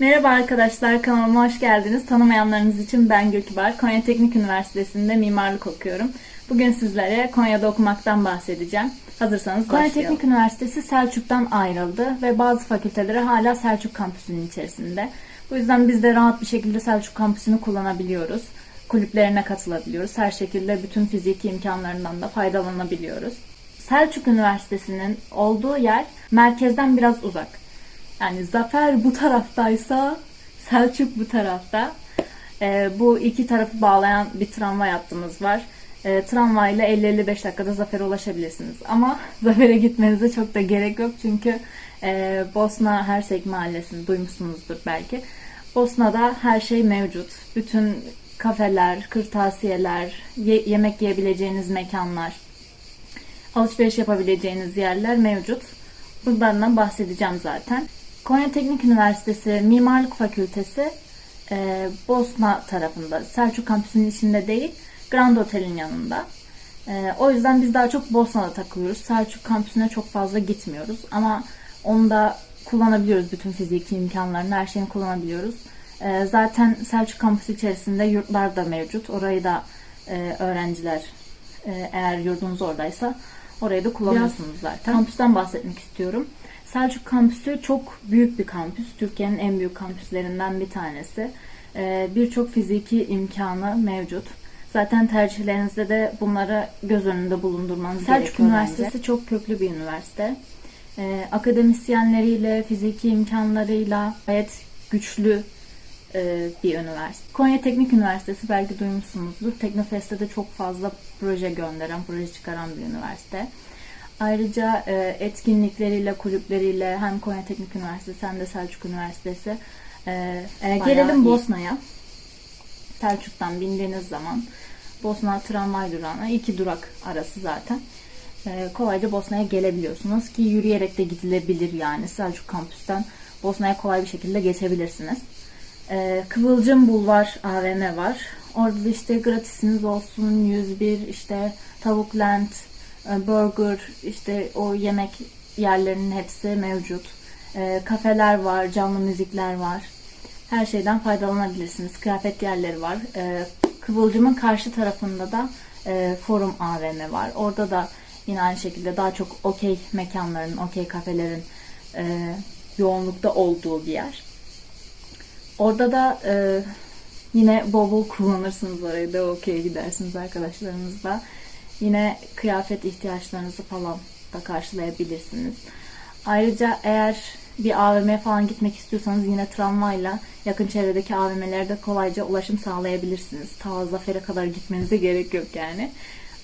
Merhaba arkadaşlar, kanalıma hoş geldiniz. Tanımayanlarınız için ben Gökübar. Konya Teknik Üniversitesi'nde mimarlık okuyorum. Bugün sizlere Konya'da okumaktan bahsedeceğim. Hazırsanız Konya başlayalım. Teknik Üniversitesi Selçuk'tan ayrıldı ve bazı fakülteleri hala Selçuk kampüsünün içerisinde. Bu yüzden biz de rahat bir şekilde Selçuk kampüsünü kullanabiliyoruz. Kulüplerine katılabiliyoruz. Her şekilde bütün fiziki imkanlarından da faydalanabiliyoruz. Selçuk Üniversitesi'nin olduğu yer merkezden biraz uzak. Yani Zafer bu taraftaysa Selçuk bu tarafta. Ee, bu iki tarafı bağlayan bir tramvay hattımız var. Ee, tramvayla 50-55 dakikada Zafer'e ulaşabilirsiniz. Ama Zafer'e gitmenize çok da gerek yok. Çünkü e, Bosna Hersek Mahallesi'ni duymuşsunuzdur belki. Bosna'da her şey mevcut. Bütün kafeler, kırtasiyeler, ye- yemek yiyebileceğiniz mekanlar, alışveriş yapabileceğiniz yerler mevcut. Bunlardan bahsedeceğim zaten. Konya Teknik Üniversitesi Mimarlık Fakültesi e, Bosna tarafında. Selçuk kampüsünün içinde değil, Grand Otel'in yanında. E, o yüzden biz daha çok Bosna'da takılıyoruz. Selçuk kampüsüne çok fazla gitmiyoruz. Ama onu da kullanabiliyoruz. Bütün fiziki imkanlarını, her şeyini kullanabiliyoruz. E, zaten Selçuk kampüsü içerisinde yurtlar da mevcut. Orayı da e, öğrenciler e, eğer yurdunuz oradaysa orayı da kullanıyorsunuz zaten. Kampüsten bahsetmek istiyorum. Selçuk kampüsü çok büyük bir kampüs. Türkiye'nin en büyük kampüslerinden bir tanesi. E, Birçok fiziki imkanı mevcut. Zaten tercihlerinizde de bunları göz önünde bulundurmanız Selçuk gerekiyor Üniversitesi Üniversitesi çok köklü bir üniversite. E, akademisyenleriyle, fiziki imkanlarıyla gayet güçlü e, bir üniversite. Konya Teknik Üniversitesi belki duymuşsunuzdur. Teknofest'te de çok fazla proje gönderen, proje çıkaran bir üniversite. Ayrıca e, etkinlikleriyle, kulüpleriyle hem Konya Teknik Üniversitesi hem de Selçuk Üniversitesi e, e, gelelim iyi. Bosna'ya. Selçuk'tan bindiğiniz zaman Bosna tramvay durağına iki durak arası zaten. E, kolayca Bosna'ya gelebiliyorsunuz ki yürüyerek de gidilebilir yani Selçuk kampüsten Bosna'ya kolay bir şekilde geçebilirsiniz. E, Kıvılcım Bulvar AVM var. Orada da işte gratisiniz olsun 101 işte tavuk lent, burger işte o yemek yerlerinin hepsi mevcut. E, kafeler var, canlı müzikler var. Her şeyden faydalanabilirsiniz. Kıyafet yerleri var. E, Kıvılcım'ın karşı tarafında da e, Forum AVM var. Orada da yine aynı şekilde daha çok okey mekanların, okey kafelerin e, yoğunlukta olduğu bir yer. Orada da e, yine bol bol kullanırsınız orayı da okey gidersiniz arkadaşlarınızla. Yine kıyafet ihtiyaçlarınızı falan da karşılayabilirsiniz. Ayrıca eğer bir AVM falan gitmek istiyorsanız yine tramvayla yakın çevredeki AVM'lere de kolayca ulaşım sağlayabilirsiniz. Ta Zafer'e kadar gitmenize gerek yok yani.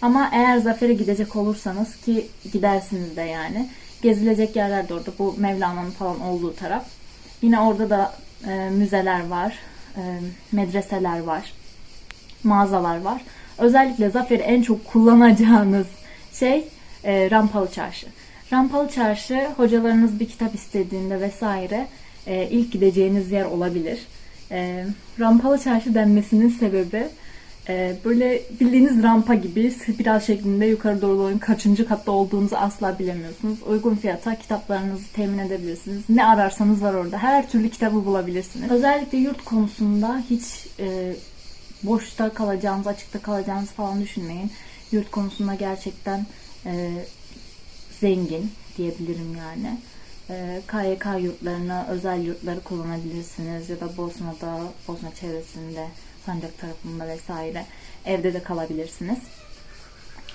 Ama eğer Zafer'e gidecek olursanız ki gidersiniz de yani gezilecek yerler de orada. Bu Mevlana'nın falan olduğu taraf. Yine orada da e, müzeler var, e, medreseler var, mağazalar var. Özellikle Zafer'i en çok kullanacağınız şey e, Rampalı Çarşı. Rampalı Çarşı hocalarınız bir kitap istediğinde vesaire e, ilk gideceğiniz yer olabilir. E, Rampalı Çarşı denmesinin sebebi e, böyle bildiğiniz rampa gibi spiral şeklinde yukarı doğru kaçıncı katta olduğunuzu asla bilemiyorsunuz. Uygun fiyata kitaplarınızı temin edebilirsiniz. Ne ararsanız var orada. Her türlü kitabı bulabilirsiniz. Özellikle yurt konusunda hiç e, boşta kalacağınız, açıkta kalacağınızı falan düşünmeyin. Yurt konusunda gerçekten e, zengin diyebilirim yani. E, KYK yurtlarını, özel yurtları kullanabilirsiniz ya da Bosna'da, Bosna çevresinde, Sancak tarafında vesaire evde de kalabilirsiniz.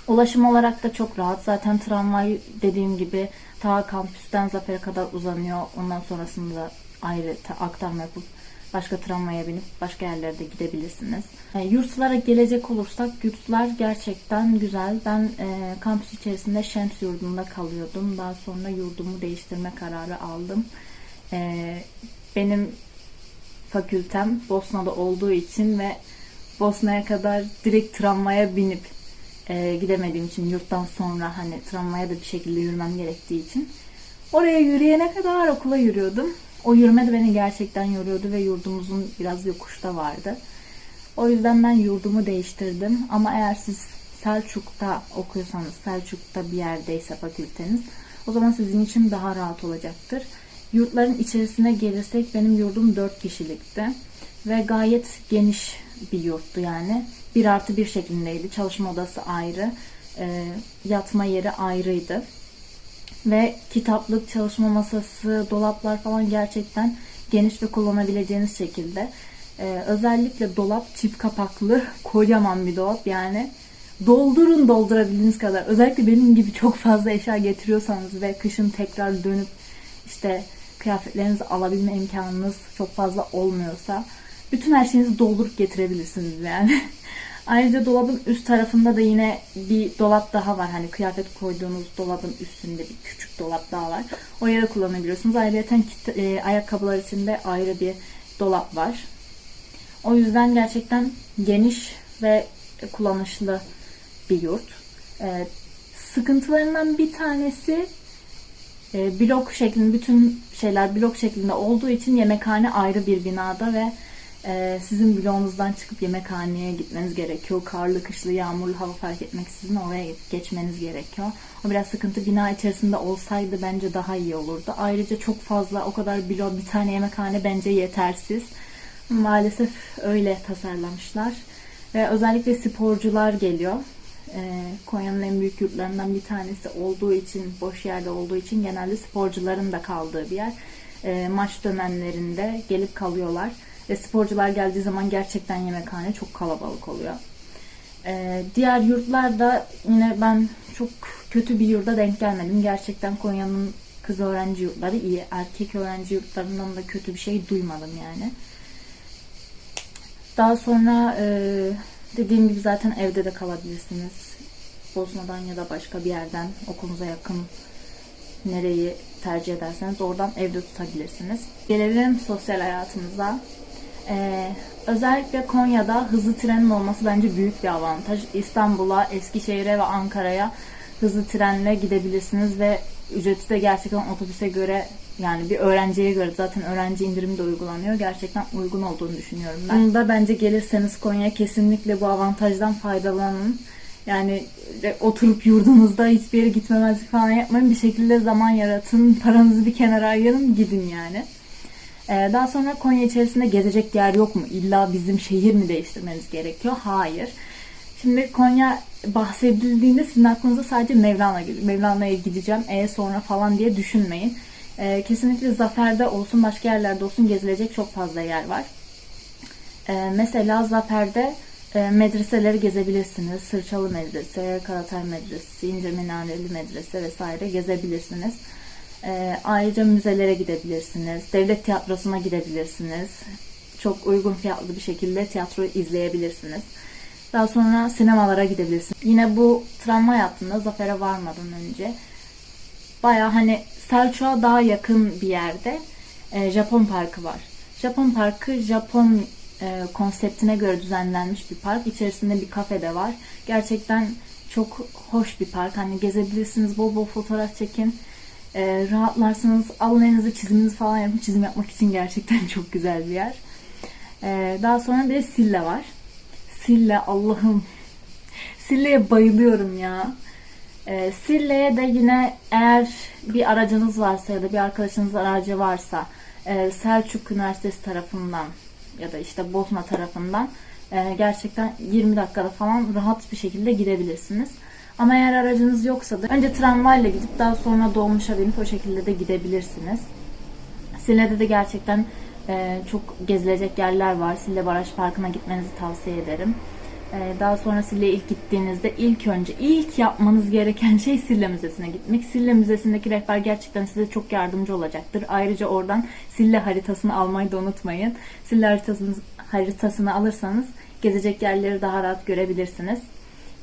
Ulaşım olarak da çok rahat. Zaten tramvay dediğim gibi ta kampüsten Zafer'e kadar uzanıyor. Ondan sonrasında ayrı ta- aktarma yapıp başka tramvaya binip başka yerlere de gidebilirsiniz. E, yurtlara gelecek olursak yurtlar gerçekten güzel. Ben e, kampüs içerisinde Şems yurdunda kalıyordum. Daha sonra yurdumu değiştirme kararı aldım. E, benim fakültem Bosna'da olduğu için ve Bosna'ya kadar direkt tramvaya binip e, gidemediğim için yurttan sonra hani tramvaya da bir şekilde yürümem gerektiği için oraya yürüyene kadar okula yürüyordum. O yürüme de beni gerçekten yoruyordu ve yurdumuzun biraz yokuşta vardı. O yüzden ben yurdumu değiştirdim. Ama eğer siz Selçuk'ta okuyorsanız, Selçuk'ta bir yerdeyse fakülteniz o zaman sizin için daha rahat olacaktır. Yurtların içerisine gelirsek benim yurdum 4 kişilikti. Ve gayet geniş bir yurttu yani. Bir artı bir şeklindeydi. Çalışma odası ayrı. e, yatma yeri ayrıydı. Ve kitaplık, çalışma masası, dolaplar falan gerçekten geniş ve kullanabileceğiniz şekilde. Ee, özellikle dolap çift kapaklı kocaman bir dolap yani doldurun doldurabildiğiniz kadar. Özellikle benim gibi çok fazla eşya getiriyorsanız ve kışın tekrar dönüp işte kıyafetlerinizi alabilme imkanınız çok fazla olmuyorsa bütün her şeyinizi doldurup getirebilirsiniz yani. Ayrıca dolabın üst tarafında da yine bir dolap daha var. Hani kıyafet koyduğunuz dolabın üstünde bir küçük dolap daha var. O yere kullanabiliyorsunuz. Ayrıca e, ayakkabılar için de ayrı bir dolap var. O yüzden gerçekten geniş ve kullanışlı bir yurt. E, sıkıntılarından bir tanesi e, blok şeklinde bütün şeyler blok şeklinde olduğu için yemekhane ayrı bir binada ve e, sizin bloğunuzdan çıkıp yemekhaneye gitmeniz gerekiyor. Karlı, kışlı, yağmurlu hava fark etmeksizin oraya geçmeniz gerekiyor. O biraz sıkıntı. Bina içerisinde olsaydı bence daha iyi olurdu. Ayrıca çok fazla o kadar blok bir tane yemekhane bence yetersiz. Maalesef öyle tasarlamışlar. Ve özellikle sporcular geliyor. Ee, Konya'nın en büyük yurtlarından bir tanesi olduğu için, boş yerde olduğu için genelde sporcuların da kaldığı bir yer. Ee, maç dönemlerinde gelip kalıyorlar. Ve sporcular geldiği zaman gerçekten yemekhane çok kalabalık oluyor. Ee, diğer yurtlarda yine ben çok kötü bir yurda denk gelmedim. Gerçekten Konya'nın kız öğrenci yurtları iyi. Erkek öğrenci yurtlarından da kötü bir şey duymadım yani. Daha sonra e, dediğim gibi zaten evde de kalabilirsiniz. Bosna'dan ya da başka bir yerden okulunuza yakın nereyi tercih ederseniz oradan evde tutabilirsiniz. Gelelim sosyal hayatımıza. Ee, özellikle Konya'da hızlı trenin olması bence büyük bir avantaj. İstanbul'a, Eskişehir'e ve Ankara'ya hızlı trenle gidebilirsiniz ve ücreti de gerçekten otobüse göre yani bir öğrenciye göre zaten öğrenci indirimi de uygulanıyor. Gerçekten uygun olduğunu düşünüyorum ben. Bunu da bence gelirseniz Konya'ya kesinlikle bu avantajdan faydalanın. Yani oturup yurdunuzda hiçbir yere gitmemezlik falan yapmayın. Bir şekilde zaman yaratın. Paranızı bir kenara ayırın. Gidin yani. Ee, daha sonra Konya içerisinde gezecek yer yok mu? İlla bizim şehir mi değiştirmeniz gerekiyor? Hayır. Şimdi Konya bahsedildiğinde sizin aklınıza sadece Mevlana geliyor. Mevlana'ya gideceğim, e sonra falan diye düşünmeyin. Ee, kesinlikle Zafer'de olsun, başka yerlerde olsun gezilecek çok fazla yer var. Ee, mesela Zafer'de e, medreseleri gezebilirsiniz. Sırçalı Medrese, Karatay Medresi, İnce Minareli Medrese vesaire gezebilirsiniz. E, ayrıca müzelere gidebilirsiniz. Devlet tiyatrosuna gidebilirsiniz. Çok uygun fiyatlı bir şekilde tiyatro izleyebilirsiniz. Daha sonra sinemalara gidebilirsiniz. Yine bu tramvay hattında Zafer'e varmadan önce baya hani Selçuk'a daha yakın bir yerde e, Japon Parkı var. Japon Parkı Japon e, konseptine göre düzenlenmiş bir park. İçerisinde bir kafe de var. Gerçekten çok hoş bir park. Hani gezebilirsiniz, bol bol fotoğraf çekin. E, rahatlarsınız, alın elinize çiziminizi falan yapın. Çizim yapmak için gerçekten çok güzel bir yer. E, daha sonra bir de Sille var. Sille Allah'ım. Sille'ye bayılıyorum ya. E, Sille'ye de yine eğer bir aracınız varsa ya da bir arkadaşınız aracı varsa e, Selçuk Üniversitesi tarafından ya da işte Bosna tarafından e, gerçekten 20 dakikada falan rahat bir şekilde gidebilirsiniz. Ama eğer aracınız yoksa da önce tramvayla gidip daha sonra dolmuşa binip o şekilde de gidebilirsiniz. Sille'de de gerçekten e, çok gezilecek yerler var. Sille Baraj Parkı'na gitmenizi tavsiye ederim. E, daha sonra Sille'ye ilk gittiğinizde ilk önce ilk yapmanız gereken şey Sille Müzesi'ne gitmek. Sille Müzesi'ndeki rehber gerçekten size çok yardımcı olacaktır. Ayrıca oradan Sille haritasını almayı da unutmayın. Sille haritasını, haritasını alırsanız gezecek yerleri daha rahat görebilirsiniz.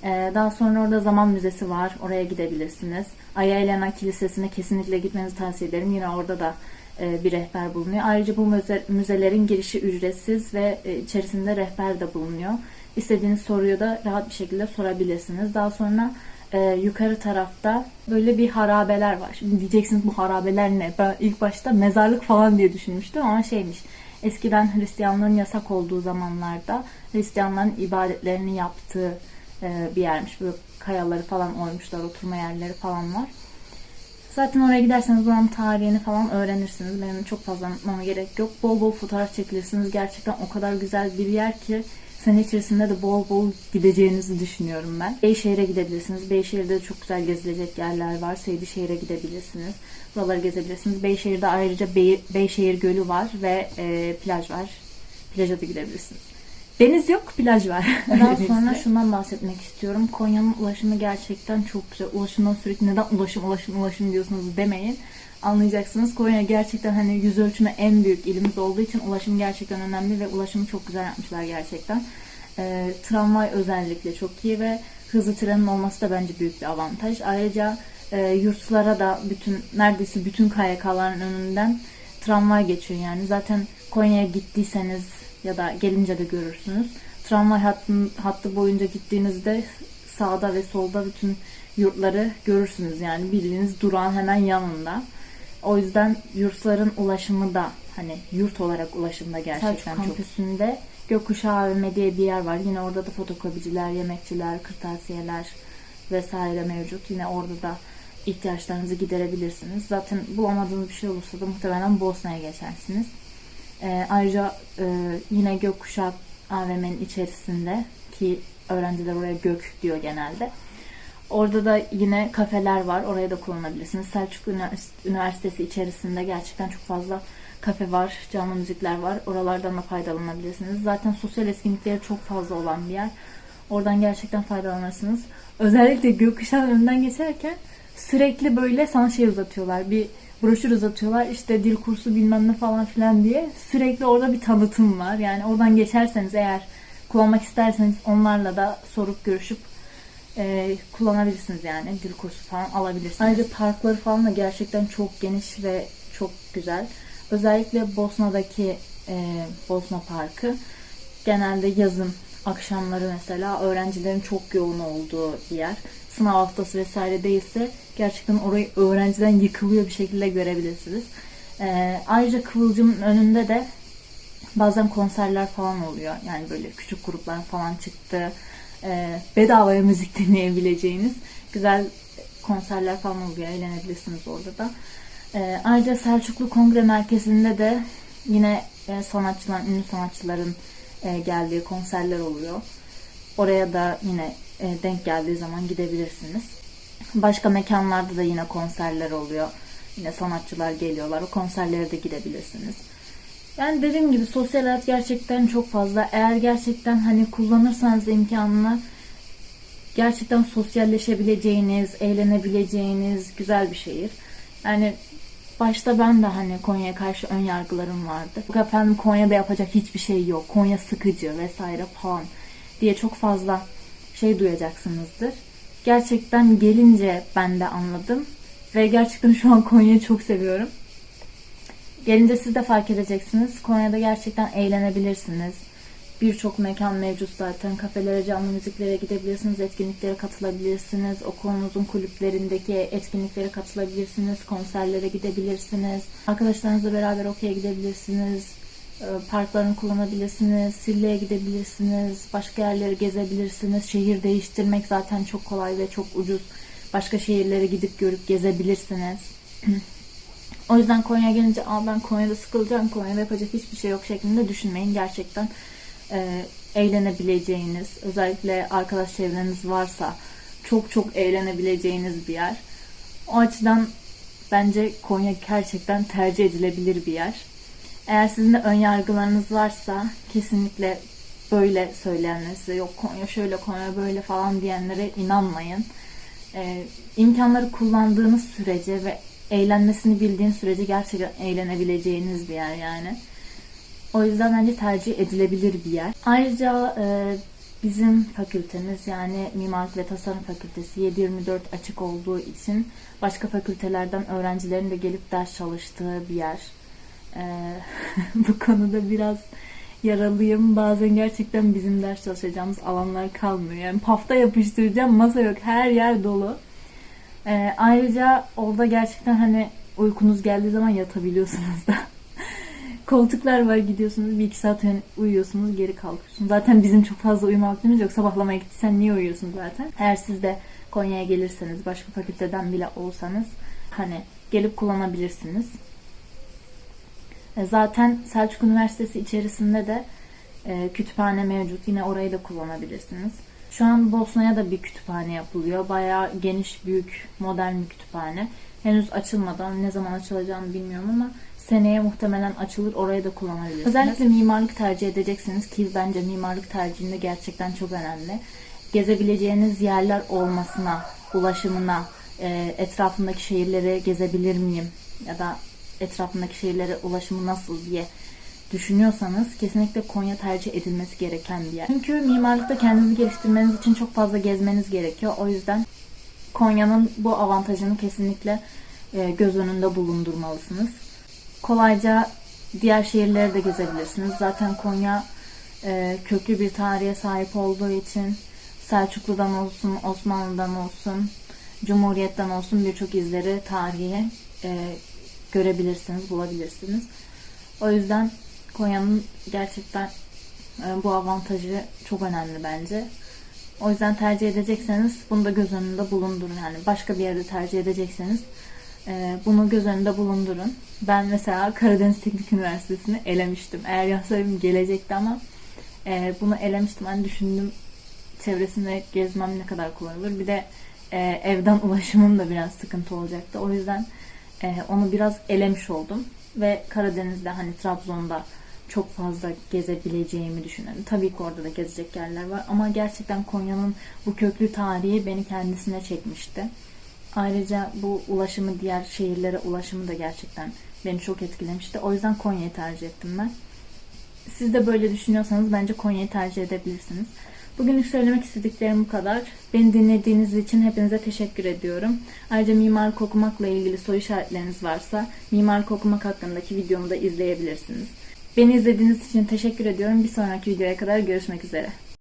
E, daha sonra orada Zaman Müzesi var. Oraya gidebilirsiniz. Ayelena Kilisesi'ne kesinlikle gitmenizi tavsiye ederim. Yine orada da e, bir rehber bulunuyor. Ayrıca bu müze, müzelerin girişi ücretsiz ve e, içerisinde rehber de bulunuyor. İstediğiniz soruyu da rahat bir şekilde sorabilirsiniz. Daha sonra e, yukarı tarafta böyle bir harabeler var. Şimdi diyeceksiniz bu harabeler ne? Ben ilk başta mezarlık falan diye düşünmüştüm ama şeymiş. Eskiden Hristiyanlığın yasak olduğu zamanlarda Hristiyanların ibadetlerini yaptığı bir yermiş. Böyle kayaları falan oymuşlar, oturma yerleri falan var. Zaten oraya giderseniz buranın tarihini falan öğrenirsiniz. Benim çok fazla anlatmama gerek yok. Bol bol fotoğraf çekilirsiniz. Gerçekten o kadar güzel bir yer ki sene içerisinde de bol bol gideceğinizi düşünüyorum ben. Beyşehir'e gidebilirsiniz. Beyşehir'de de çok güzel gezilecek yerler var. Seydişehir'e gidebilirsiniz. Buraları gezebilirsiniz. Beyşehir'de ayrıca Bey- Beyşehir Gölü var ve e, plaj var. Plaja da gidebilirsiniz. Deniz yok, plaj var. Daha sonra şundan bahsetmek istiyorum. Konya'nın ulaşımı gerçekten çok güzel. Ulaşımdan sürekli neden ulaşım, ulaşım, ulaşım diyorsunuz demeyin. Anlayacaksınız. Konya gerçekten hani yüz ölçümü en büyük ilimiz olduğu için ulaşım gerçekten önemli ve ulaşımı çok güzel yapmışlar gerçekten. Ee, tramvay özellikle çok iyi ve hızlı trenin olması da bence büyük bir avantaj. Ayrıca e, yurtlara da bütün neredeyse bütün KYK'ların önünden tramvay geçiyor yani. Zaten Konya'ya gittiyseniz ya da gelince de görürsünüz. Tramvay hattın, hattı boyunca gittiğinizde sağda ve solda bütün yurtları görürsünüz yani bildiğiniz durağın hemen yanında. O yüzden yurtların ulaşımı da hani yurt olarak ulaşımda gerçekten çok. kampüsünde Gökkuşağı AVM diye bir yer var. Yine orada da fotokopiciler, yemekçiler, kırtasiyeler vesaire mevcut. Yine orada da ihtiyaçlarınızı giderebilirsiniz. Zaten bulamadığınız bir şey olursa da muhtemelen Bosna'ya geçersiniz. Ee, ayrıca e, yine Gökkuşağı AVM'nin içerisinde ki öğrenciler oraya gök diyor genelde. Orada da yine kafeler var. Oraya da kullanabilirsiniz. Selçuk Ünivers- Üniversitesi içerisinde gerçekten çok fazla kafe var, canlı müzikler var. Oralardan da faydalanabilirsiniz. Zaten sosyal etkinlikleri çok fazla olan bir yer. Oradan gerçekten faydalanırsınız. Özellikle gökkuşağın önünden geçerken sürekli böyle sana şey uzatıyorlar. Bir broşür uzatıyorlar. İşte dil kursu bilmem ne falan filan diye. Sürekli orada bir tanıtım var. Yani oradan geçerseniz eğer kullanmak isterseniz onlarla da sorup görüşüp e, kullanabilirsiniz yani. Dil kursu falan alabilirsiniz. Ayrıca parkları falan da gerçekten çok geniş ve çok güzel. Özellikle Bosna'daki e, Bosna Parkı genelde yazın akşamları mesela öğrencilerin çok yoğun olduğu bir yer. Sınav haftası vesaire değilse gerçekten orayı öğrenciden yıkılıyor bir şekilde görebilirsiniz. E, ayrıca Kıvılcım'ın önünde de bazen konserler falan oluyor. Yani böyle küçük gruplar falan çıktı. E, bedavaya müzik dinleyebileceğiniz güzel konserler falan oluyor. Eğlenebilirsiniz orada da. E, ayrıca Selçuklu Kongre Merkezi'nde de yine e, sanatçıların, ünlü sanatçıların e, geldiği konserler oluyor. Oraya da yine denk geldiği zaman gidebilirsiniz. Başka mekanlarda da yine konserler oluyor. Yine sanatçılar geliyorlar. O konserlere de gidebilirsiniz. Yani dediğim gibi sosyal hayat gerçekten çok fazla. Eğer gerçekten hani kullanırsanız imkanını gerçekten sosyalleşebileceğiniz, eğlenebileceğiniz güzel bir şehir. Yani başta ben de hani Konya'ya karşı ön yargılarım vardı. Yok efendim Konya'da yapacak hiçbir şey yok. Konya sıkıcı vesaire falan diye çok fazla şey duyacaksınızdır. Gerçekten gelince ben de anladım. Ve gerçekten şu an Konya'yı çok seviyorum. Gelince siz de fark edeceksiniz. Konya'da gerçekten eğlenebilirsiniz. Birçok mekan mevcut zaten. Kafelere, canlı müziklere gidebilirsiniz, etkinliklere katılabilirsiniz. Okulunuzun kulüplerindeki etkinliklere katılabilirsiniz, konserlere gidebilirsiniz. Arkadaşlarınızla beraber okey'e gidebilirsiniz. E, Parklarını kullanabilirsiniz, Sille'ye gidebilirsiniz, başka yerleri gezebilirsiniz. Şehir değiştirmek zaten çok kolay ve çok ucuz. Başka şehirlere gidip görüp gezebilirsiniz. O yüzden Konya'ya gelince Aa, ben Konya'da sıkılacağım, Konya'da yapacak hiçbir şey yok şeklinde düşünmeyin. Gerçekten e, eğlenebileceğiniz, özellikle arkadaş çevreniz varsa çok çok eğlenebileceğiniz bir yer. O açıdan bence Konya gerçekten tercih edilebilir bir yer. Eğer sizin de ön yargılarınız varsa kesinlikle böyle söyleyenlere yok Konya şöyle Konya böyle falan diyenlere inanmayın. Ee, imkanları kullandığınız sürece ve eğlenmesini bildiğin sürece gerçekten eğlenebileceğiniz bir yer yani. O yüzden bence tercih edilebilir bir yer. Ayrıca e, bizim fakültemiz yani Mimarlık ve Tasarım Fakültesi 7-24 açık olduğu için başka fakültelerden öğrencilerin de gelip ders çalıştığı bir yer. E, bu konuda biraz yaralıyım. Bazen gerçekten bizim ders çalışacağımız alanlar kalmıyor. Yani pafta yapıştıracağım masa yok. Her yer dolu. E, ayrıca orada gerçekten hani uykunuz geldiği zaman yatabiliyorsunuz da. Koltuklar var gidiyorsunuz bir iki saat hani uyuyorsunuz geri kalkıyorsunuz. Zaten bizim çok fazla uyuma vaktimiz yok. Sabahlamaya gittiysen niye uyuyorsun zaten? Eğer siz de Konya'ya gelirseniz başka fakülteden bile olsanız hani gelip kullanabilirsiniz. E, Zaten Selçuk Üniversitesi içerisinde de e, kütüphane mevcut. Yine orayı da kullanabilirsiniz. Şu an Bosna'ya da bir kütüphane yapılıyor. Bayağı geniş, büyük, modern bir kütüphane. Henüz açılmadan ne zaman açılacağını bilmiyorum ama seneye muhtemelen açılır. Orayı da kullanabilirsiniz. Özellikle mimarlık tercih edeceksiniz ki bence mimarlık tercihinde gerçekten çok önemli. Gezebileceğiniz yerler olmasına, ulaşımına, e, etrafındaki şehirleri gezebilir miyim ya da etrafındaki şehirlere ulaşımı nasıl diye düşünüyorsanız kesinlikle Konya tercih edilmesi gereken bir yer. Çünkü mimarlıkta kendinizi geliştirmeniz için çok fazla gezmeniz gerekiyor. O yüzden Konya'nın bu avantajını kesinlikle e, göz önünde bulundurmalısınız. Kolayca diğer şehirleri de gezebilirsiniz. Zaten Konya e, köklü bir tarihe sahip olduğu için Selçuklu'dan olsun, Osmanlı'dan olsun, Cumhuriyet'ten olsun birçok izleri tarihe e, görebilirsiniz, bulabilirsiniz. O yüzden Konya'nın gerçekten e, bu avantajı çok önemli bence. O yüzden tercih edecekseniz bunu da göz önünde bulundurun. Yani başka bir yerde tercih edecekseniz e, bunu göz önünde bulundurun. Ben mesela Karadeniz Teknik Üniversitesi'ni elemiştim. Eğer yazsaydım gelecekti ama e, bunu elemiştim. Hani düşündüm çevresinde gezmem ne kadar kolay olur. Bir de evden ulaşımım da biraz sıkıntı olacaktı. O yüzden e, onu biraz elemiş oldum. Ve Karadeniz'de hani Trabzon'da çok fazla gezebileceğimi düşünüyorum. Tabii ki orada da gezecek yerler var ama gerçekten Konya'nın bu köklü tarihi beni kendisine çekmişti. Ayrıca bu ulaşımı diğer şehirlere ulaşımı da gerçekten beni çok etkilemişti. O yüzden Konya'yı tercih ettim ben. Siz de böyle düşünüyorsanız bence Konya'yı tercih edebilirsiniz. Bugünlük söylemek istediklerim bu kadar. Beni dinlediğiniz için hepinize teşekkür ediyorum. Ayrıca mimarlık okumakla ilgili soru işaretleriniz varsa mimarlık okumak hakkındaki videomu da izleyebilirsiniz. Beni izlediğiniz için teşekkür ediyorum. Bir sonraki videoya kadar görüşmek üzere.